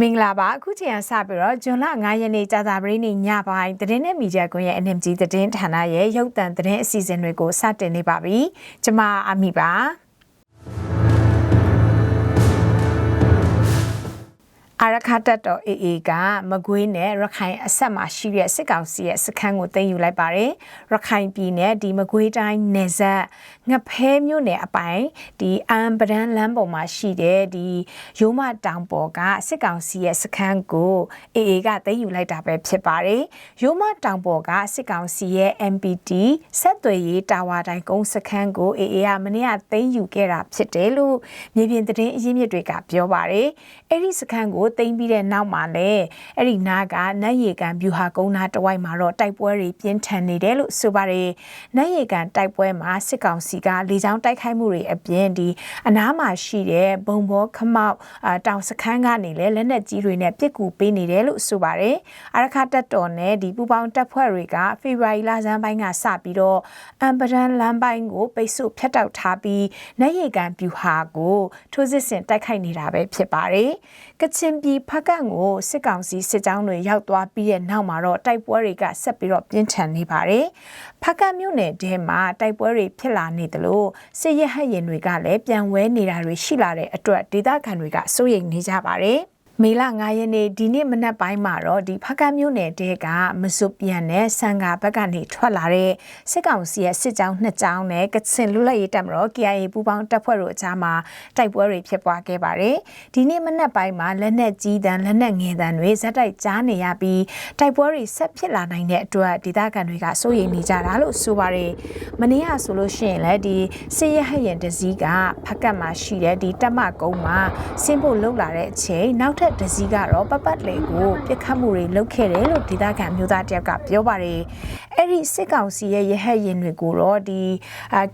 မင်္ဂလာပါအခုချိန်ကစပြီးတော့ဂျွန်လ9ရက်နေ့ကြာသပတေးနေ့ညပိုင်းသတင်းနဲ့မီဒီယာကွန်ရဲ့ NMG သတင်းဌာနရဲ့ရုပ်သံသတင်းအစီအစဉ်တွေကိုစတင်နေပါပြီကျွန်မအမိပါ ရခတ်တော် AA ကမကွေးနဲ့ရခိုင်အဆက်မှာရှိတဲ့စစ်ကောင်စီရဲ့စခန်းကိုသိမ်းယူလိုက်ပါတယ်။ရခိုင်ပြည်နယ်ဒီမကွေးတိုင်းနယ်စပ်ငဖဲမြို့နယ်အပိုင်ဒီအမ်ပဒန်းလမ်းပေါ်မှာရှိတဲ့ဒီရိုးမတောင်ပေါ်ကစစ်ကောင်စီရဲ့စခန်းကို AA ကသိမ်းယူလိုက်တာပဲဖြစ်ပါတယ်။ရိုးမတောင်ပေါ်ကစစ်ကောင်စီရဲ့ MPT ဆက်သွယ်ရေးတာဝါတိုင်းကုန်းစခန်းကို AA ကမနေ့ကသိမ်းယူခဲ့တာဖြစ်တယ်လို့မြေပြင်သတင်းအရင်းမြစ်တွေကပြောပါတယ်။အဲ့ဒီစခန်းကိုသိမ်းပြီးတဲ့နောက်မှာလည်းအဲ့ဒီနားကနတ်ရေကန်ဗျူဟာကုန်းနာတဝိုက်မှာတော့တိုက်ပွဲတွေပြင်းထန်နေတယ်လို့ဆိုပါတယ်နတ်ရေကန်တိုက်ပွဲမှာစစ်ကောင်စီကလေကြောင်းတိုက်ခိုက်မှုတွေအပြင်ဒီအနားမှာရှိတဲ့ဘုံဘောခမောက်တောင်စခန်းကနေလည်းလက်နက်ကြီးတွေနဲ့ပစ်ကူပေးနေတယ်လို့ဆိုပါတယ်အရခတက်တော်နဲ့ဒီပူပေါင်းတပ်ဖွဲ့တွေကဖေဖော်ဝါရီလဆန်းပိုင်းကစပြီးတော့အမ်ပဒန်လမ်းပိုင်းကိုပိတ်ဆို့ဖျက်တောက်ထားပြီးနတ်ရေကန်ဗျူဟာကိုထိုးစစ်ဆင်တိုက်ခိုက်နေတာပဲဖြစ်ပါတယ်ကချင်ပြည်ဖကန့်ကိုစစ်ကောင်စီစစ်ကြောင်းတွေရောက်သွားပြီးတဲ့နောက်မှာတော့တိုက်ပွဲတွေကဆက်ပြီးတော့ပြင်းထန်နေပါတယ်။ဖကန့်မြို့နယ်ထဲမှာတိုက်ပွဲတွေဖြစ်လာနေတယ်လို့စစ်ရဟတ်ရင်တွေကလည်းပြန်ဝဲနေတာတွေရှိလာတဲ့အတွက်ဒေသခံတွေကစိုးရိမ်နေကြပါတယ်။ မေလ9ရက်နေ့ဒီနေ့မနက်ပိုင်းမှာတော့ဒီဖကတ်မြို့နယ်တဲကမစုပြန်နဲ့ဆန်ကာဘက်ကနေထွက်လာတဲ့စစ်ကောင်စီရဲ့စစ်ကြောင်းနှစ်ကြောင်းနဲ့ကချင်လူလက်ရေးတပ်မတော် KIA ပူးပေါင်းတပ်ဖွဲ့တို့အကြားမှာတိုက်ပွဲတွေဖြစ်ပွားခဲ့ပါတယ်။ဒီနေ့မနက်ပိုင်းမှာလက်နက်ကြီးတန်းလက်နက်ငယ်တန်းတွေဇက်တိုက်ကြားနေရပြီးတိုက်ပွဲတွေဆက်ဖြစ်လာနိုင်တဲ့အတွက်ဒေသခံတွေကစိုးရိမ်နေကြတာလို့ဆိုပါတယ်။မနေ့ကဆိုလို့ရှိရင်လည်းဒီစစ်ရဟရင်တစည်းကဖကတ်မှာရှိတဲ့ဒီတပ်မကုန်းမှာဆင်းဖို့လှုပ်လာတဲ့အချိန်နောက်ထက်တစည်းကတော့ပပတ်လေကိုပြစ်ခတ်မှုတွေလုပ်ခဲ့တယ်လို့ဒေသခံမျိုးသားတယောက်ကပြောပါတယ်။အဲ့ဒီစစ်ကောင်စီရဲ့ရဟတ်ရင်တွေကိုတော့ဒီ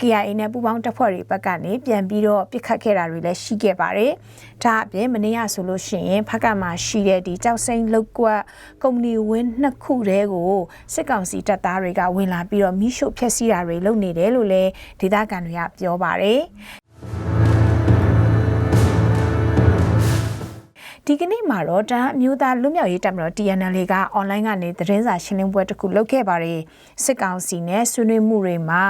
KIA နဲ့ပူးပေါင်းတပ်ဖွဲ့တွေဘက်ကနေပြန်ပြီးတော့ပြစ်ခတ်ခဲ့တာတွေလည်းရှိခဲ့ပါတယ်။ဒါအပြင်မနေ့ကဆိုလို့ရှိရင်ဖက်ကမှာရှိတဲ့ဒီကြောက်စိမ့်လောက်ကွက်ကုမ္ပဏီဝင်းနှစ်ခုတည်းကိုစစ်ကောင်စီတပ်သားတွေကဝင်လာပြီးတော့မိရှုဖျက်ဆီးတာတွေလုပ်နေတယ်လို့လည်းဒေသခံတွေကပြောပါတယ် ဒီကနေ့မှာတော့တန်းအမျိုးသားလူမျိုးရေးတပ်မတော် TNL ကအွန်လိုင်းကနေသတင်းစာရှင်းလင်းပွဲတစ်ခုလုပ်ခဲ့ပါတယ်စစ်ကောင်စီနဲ့ဆွေးနွေးမှုတွေမှာ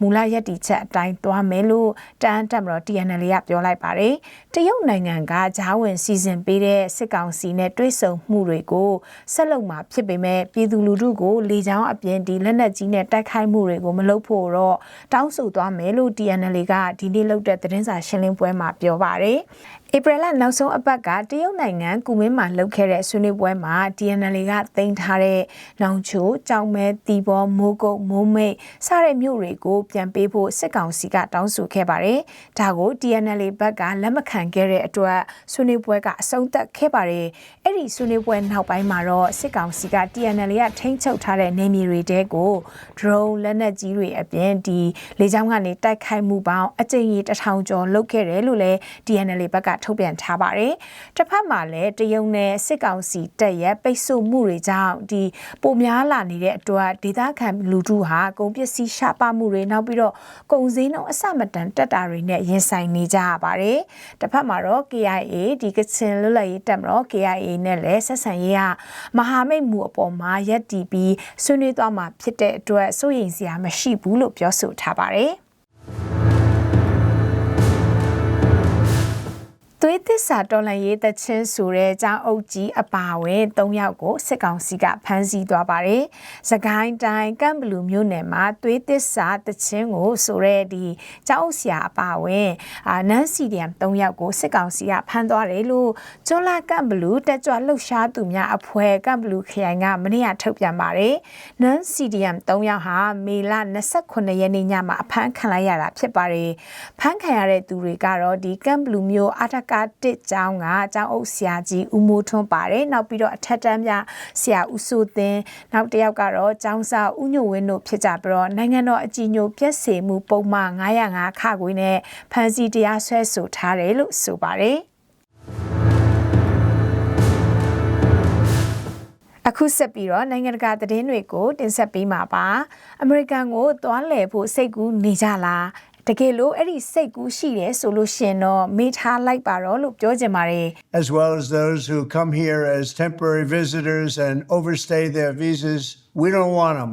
မူလရည်တည်ချက်အတိုင်းသွားမယ်လို့တန်းတပ်မတော် TNL ကပြောလိုက်ပါတယ်တရုတ်နိုင်ငံကဂျားဝင်စီစဉ်ပေးတဲ့စစ်ကောင်စီနဲ့တွဲဆုံမှုတွေကိုဆက်လုပ်မှာဖြစ်ပေမဲ့ပြည်သူလူထုကိုလေကြောင်းအပြင်ဒီလက်နက်ကြီးနဲ့တိုက်ခိုက်မှုတွေကိုမလုပ်ဖို့တော့တောင်းဆိုသွားမယ်လို့ TNL ကဒီနေ့လုပ်တဲ့သတင်းစာရှင်းလင်းပွဲမှာပြောပါတယ် ဧပြီလနောက်ဆုံးအပတ်ကတရုတ်နိုင်ငံကူမင်းမှာလုပ်ခဲ့တဲ့ဆွေးနွေးပွဲမှာ DNL ကတင်ထားတဲ့နောင်ချိုကြောင်မဲတီဘောမိုးကုတ်မိုးမိတ်စတဲ့မြို့တွေကိုပြန်ပေးဖို့စစ်ကောင်စီကတောင်းဆိုခဲ့ပါတယ်။ဒါကို DNL ဘက်ကလက်မခံခဲ့တဲ့အတွက်ဆွေးနွေးပွဲကအဆုံးသတ်ခဲ့ပါတယ်။အဲ့ဒီဆွေးနွေးပွဲနောက်ပိုင်းမှာတော့စစ်ကောင်စီက DNL ကထိန်းချုပ်ထားတဲ့နေမြေတွေတဲကို drone လက်နက်ကြီးတွေအပြင်ဒီလေကြောင်းကနေတိုက်ခိုက်မှုပေါင်းအကြိမ်ကြီးတထောင်ကျော်လုပ်ခဲ့တယ်လို့လည်း DNL ဘက်ကထုတ်ပြန်ထားပါတယ်။တစ်ဖက်မှာလည်းတရုတ်နဲ့စစ်ကောင်စီတပ်ရဲ့ပိတ်ဆို့မှုတွေကြောင့်ဒီပိုများလာနေတဲ့အတွက်ဒေသခံလူထုဟာကုန်ပစ္စည်းရှားပါမှုတွေနောက်ပြီးတော့ကုန်စည်နှုန်းအဆမတန်တက်တာတွေနဲ့ရင်ဆိုင်နေကြရပါတယ်။တစ်ဖက်မှာတော့ KIA ဒီကချင်လွတ်လပ်ရေးတပ်မတော် KIA နဲ့လည်းဆက်ဆံရေးကမဟာမိတ်မှုအပေါ်မှာရက်တည်ပြီးဆွေးနွေးသွားမှာဖြစ်တဲ့အတွက်စိုးရိမ်စရာမရှိဘူးလို့ပြောဆိုထားပါတယ်။ သွေးသစ္စာတော်လှန်ရေးတချင်းဆိုတဲ့အကြောင်းအုပ်ကြီးအပါဝင်၃ယောက်ကိုစစ်ကောင်စီကဖမ်းဆီးသွားပါတယ်။စကိုင်းတိုင်းကမ်ဘလူမြို့နယ်မှာသွေးသစ္စာတချင်းကိုဆိုတဲ့ဒီကျောင်းအုပ်ဆရာအပါဝင်အာနန်းစီဒီယမ်၃ယောက်ကိုစစ်ကောင်စီကဖမ်းသွားတယ်လို့ကျွန်းလာကမ်ဘလူတက်ကြွလှုပ်ရှားသူများအဖွဲ့ကမ်ဘလူခရိုင်ကမနေ့ကထုတ်ပြန်ပါတယ်။နန်းစီဒီယမ်၃ယောက်ဟာမေလ29ရက်နေ့ညမှာအဖမ်းခံလိုက်ရတာဖြစ်ပါတယ်။ဖမ်းခံရတဲ့သူတွေကတော့ဒီကမ်ဘလူမြို့အထက်ကတစ်ကျောင်းကကျောင်းအုပ်ဆရာကြီးဦးမိုးထွန်းပါတယ်နောက်ပြီးတော့အထက်တန်းပြဆရာဦးစိုးသင်းနောက်တစ်ယောက်ကတော့ကျောင်းစာဦးညိုဝင်းတို့ဖြစ်ကြပြီးတော့နိုင်ငံတော်အကြီးအကျယ်ပြည့်စေမှုပုံမှန်905ခခွေနဲ့ဖမ်းဆီးတရားစွဲဆိုထားတယ်လို့ဆိုပါတယ်အခုဆက်ပြီးတော့နိုင်ငံတကာသတင်းတွေကိုတင်ဆက်ပေးမှာပါအမေရိကန်ကိုသွားလည်ဖို့စိတ်ကူးနေကြလား တကယ်လို့အဲ့ဒီစိတ်ကူးရှိတယ်ဆိုလို့ရှင်တော့မေးထားလိုက်ပါတော့လို့ပြောချင်ပါတယ် as well as those who come here as temporary visitors and overstay their visas. We don't want them.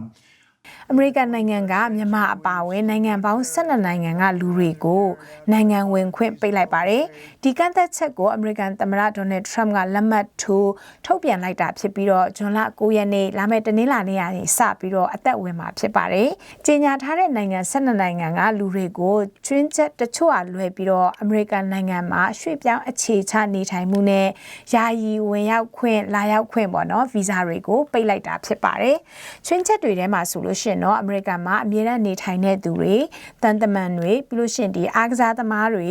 အမေရိကန်နိုင်ငံကမြန်မာအပါအဝင်နိုင်ငံပေါင်း12နိုင်ငံကလူတွေကိုနိုင်ငံဝင်ခွင့်ပိတ်လိုက်ပါတယ်။ဒီကန့်သက်ချက်ကိုအမေရိကန်သမ္မတဒေါ်နယ်ထရမ့်ကလက်မှတ်ထိုးထုတ်ပြန်လိုက်တာဖြစ်ပြီးတော့ဇွန်လ9ရက်နေ့လာမယ့်တနင်္လာနေ့ကနေစပြီးတော့အသက်ဝင်မှာဖြစ်ပါတယ်။ကြေညာထားတဲ့နိုင်ငံ12နိုင်ငံကလူတွေကိုကျွင်းချက်တချို့အလွယ်ပြီးတော့အမေရိကန်နိုင်ငံမှာရွှေ့ပြောင်းအခြေချနေထိုင်မှုနဲ့ယာယီဝင်ရောက်ခွင့်လာရောက်ခွင့်ပေါ့နော်ဗီဇာတွေကိုပိတ်လိုက်တာဖြစ်ပါတယ်။ကျွင်းချက်တွေထဲမှာဆိုလို့ရှိရင်တော့အမေရိကန်မှာအမြဲတမ်းနေထိုင်တဲ့သူတွေတန်တမန်တွေပြီးလို့ရှိရင်ဒီအားကစားသမားတွေ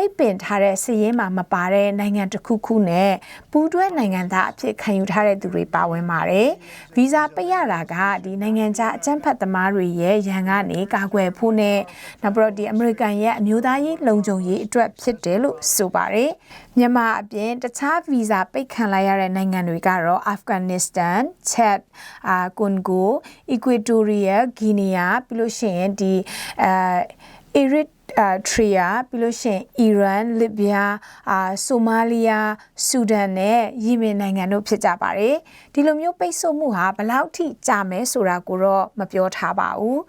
ပိတ်ပင်ထားတဲ့စီးရင်မှာမပါတဲ့နိုင်ငံတစ်ခုခုနဲ့ပူးတွဲနိုင်ငံသားအဖြစ်ခံယူထားတဲ့သူတွေပါဝင်ပါတယ်။ဗီဇာပိတ်ရတာကဒီနိုင်ငံခြားအကြမ်းဖက်သမားတွေရဲ့ရန်ကနေကာကွယ်ဖို့နဲ့နောက်ပြီးတော့ဒီအမေရိကန်ရဲ့အမျိုးသားရေးလုံခြုံရေးအတွက်ဖြစ်တယ်လို့ဆိုပါတယ်။မြန်မာအပြင်တခြားဗီဇာပိတ်ခံလိုက်ရတဲ့နိုင်ငံတွေကတော့အာဖဂန်နစ္စတန်၊ချက်အာကွန်ဂို၊အီကွေတိုရီးယားဂီနီယာပြီးလို့ရှိရင်ဒီအဲအီရစ် အာထရီယာပြီးလို့ရှိရင်အီရန်လစ်ဗျာအာဆိုမာလီယာဆူဒန်နဲ့ယီမင်နိုင်ငံတို့ဖြစ်ကြပါတယ်ဒီလိုမျိုးပိတ်ဆို့မှုဟာဘလောက်ထိကြာမဲဆိုတာကိုတော့မပြောထားပါဘူး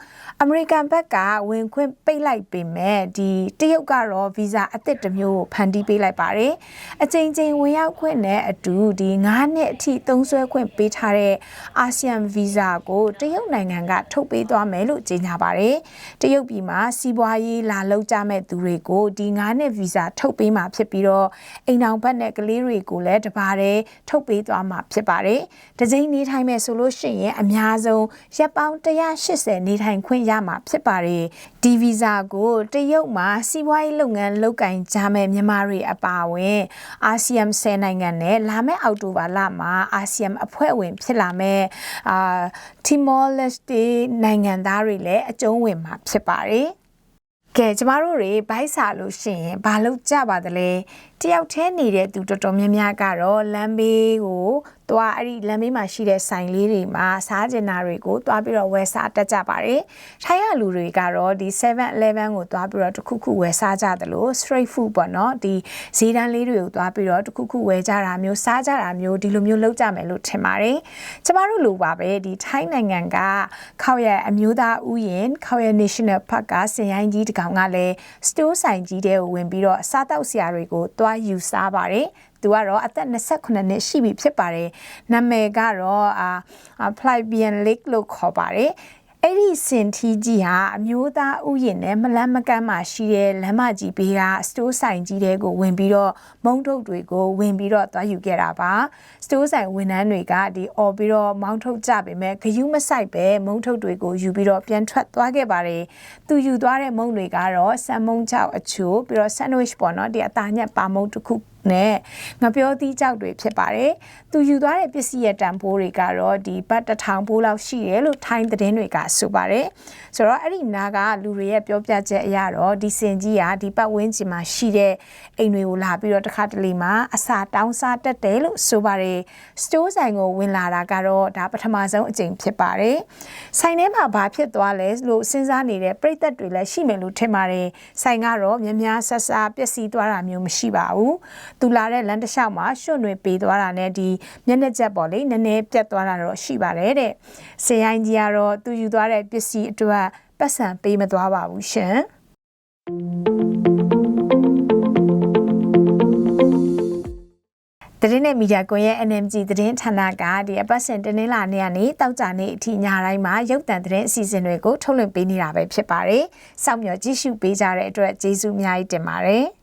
အမေရိကန်ဘက်ကဝင်ခွင့်ပိတ်လိုက်ပေမဲ့ဒီတရုတ်ကတော့ဗီဇာအသစ်တစ်မျိုးကိုဖန်တီးပေးလိုက်ပါတယ်အချိန်ချင်းဝင်ရောက်ခွင့်နဲ့အတူဒီ9နှစ်အထိသုံးစွဲခွင့်ပေးထားတဲ့အာဆီယံဗီဇာကိုတရုတ်နိုင်ငံကထုတ်ပေးသွားမယ်လို့ကြေညာပါတယ်တရုတ်ပြည်မှာစီးပွားရေးလာလောက်ကြမဲ့သူတွေကိုဒီ9နှစ်ဗီဇာထုတ်ပေးမှာဖြစ်ပြီးတော့အိမ်အောင်ဘက်နဲ့ကလေးတွေကိုလည်းတပါးတည်းထုတ်ပေးသွားမှာဖြစ်ပါတယ်။တကြိမ်နေထိုင်မဲ့ဆိုလို့ရှိရင်အများဆုံးရက်ပေါင်း180နေထိုင်ခွင့်ရမှာဖြစ်ပါတယ်။ဒီဗီဇာကိုတရုတ်မှာစီးပွားရေးလုပ်ငန်းလုပ်ကင်ကြမဲ့မြန်မာတွေအပါအဝင်အာဆီယံ10နိုင်ငံနဲ့လာမယ့်အောက်တိုဘာလမှာအာဆီယံအဖွဲ့ဝင်ဖြစ်လာမဲ့အာတီမောလက်စတေနိုင်ငံသားတွေလည်းအကျုံးဝင်မှာဖြစ်ပါတယ်။ ကဲကျမတို့တွေဘိုက်စာလို့ရှိရင်ဘာလို့ကြပါသလဲ တယောက်တည်းနေတဲ့သူတော်တော်များများကတော့လမ်းဘေးကိုသွားအဲ့ဒီလမ်းဘေးမှာရှိတဲ့ဆိုင်လေးတွေမှာစားကျင်တာတွေကိုသွားပြီးတော့ဝယ်စားတက်ကြပါတယ်။ထိုင်းရလူတွေကတော့ဒီ 7-Eleven ကိုသွားပြီးတော့တခုခုဝယ်စားကြတယ်လို့ street food ပေါ့နော်ဒီဈေးတန်းလေးတွေကိုသွားပြီးတော့တခုခုဝယ်ကြတာမျိုးစားကြတာမျိုးဒီလိုမျိုးလုပ်ကြမယ်လို့ထင်ပါတယ်။ကျမတို့လိုပါပဲဒီထိုင်းနိုင်ငံကခောက်ရအမျိုးသားဥယျာဉ်ခောက်ရ National Park ကစင်ရိုင်းကြီးတကောင်ကလည်း store ဆိုင်ကြီးတဲကိုဝင်ပြီးတော့စားတောက်စရာတွေကိုသွားယူစားပါတယ်သူကတော့အသက်28နှစ်ရှိပြီဖြစ်ပါတယ်နာမည်ကတော့အာ Flybian Lake လို့ခေါ်ပါတယ် အဲ့ဒီစင်ထီကြီးဟာအမျိုးသားဥယျာဉ်နဲ့မလန်းမကန်းမှာရှိတဲ့လမ်းမကြီးဘေးကစတိုးဆိုင်ကြီးတွေကိုဝင်ပြီးတော့မုံထုတ်တွေကိုဝင်ပြီးတော့သွားယူခဲ့တာပါစတိုးဆိုင်ဝန်ထမ်းတွေကဒီအော်ပြီးတော့မောင်းထုတ်ကြပေမဲ့ဂယုမဆိုင်ပဲမုံထုတ်တွေကိုယူပြီးတော့ပြန်ထွက်သွားခဲ့ပါတယ်သူယူသွားတဲ့မုံတွေကတော့ဆန်မုံချောက်အချို့ပြီးတော့ sandwich ပေါ့နော်ဒီအသားညက်ပါမုံတစ်ခု နဲ့ငပြောသီးကြောက်တွေဖြစ်ပါတယ်။သူယူသွားတဲ့ပစ္စည်းရဲ့တန်ဖိုးတွေကတော့ဒီဘတ်တထောင်ဖိုးလောက်ရှိတယ်လို့ထိုင်းသတင်းတွေကဆိုပါတယ်။ဆိုတော့အဲ့ဒီနားကလူတွေရဲ့ပြောပြချက်အရတော့ဒီစင်ကြီးကဒီပတ်ဝန်းကျင်မှာရှိတဲ့အိမ်တွေကိုလာပြီးတော့တစ်ခါတလေမှာအစာတောင်းစားတက်တယ်လို့ဆိုပါတယ်။ store ဆိုင်ကိုဝင်လာတာကတော့ဒါပထမဆုံးအကြိမ်ဖြစ်ပါတယ်။ဆိုင်ထဲမှာဘာဖြစ်သွားလဲလို့စဉ်းစားနေတဲ့ပြည်သက်တွေလည်းရှိမယ်လို့ထင်ပါတယ်။ဆိုင်ကတော့များများဆဆပျက်စီးသွားတာမျိုးမရှိပါဘူး။သူလာတဲ့လမ်းတစ်လျှောက်မှာရွှွန့်တွေပေးသွားတာနဲ့ဒီမျက်နှာကျက်ပေါ့လေနည်းနည်းပြတ်သွားတာတော့ရှိပါတယ်တဲ့။စင်ရိုင်းကြီးကတော့သူယူသွားတဲ့ပစ္စည်းအတွက်ပတ်စံပေးမသွားပါဘူးရှင်။တရင်နဲ့မီဒီယာကွန်ရဲ့ NMG သတင်းဌာနကဒီအပတ်စဉ်တနင်္လာနေ့ကနေတောက်ကြနေ့အထိညတိုင်းမှာရုပ်သံသတင်းအစီအစဉ်တွေကိုထုတ်လွှင့်ပေးနေတာပဲဖြစ်ပါတယ်။စောင့်မျှော်ကြည့်ရှုပေးကြတဲ့အတွက်ကျေးဇူးအများကြီးတင်ပါတယ်။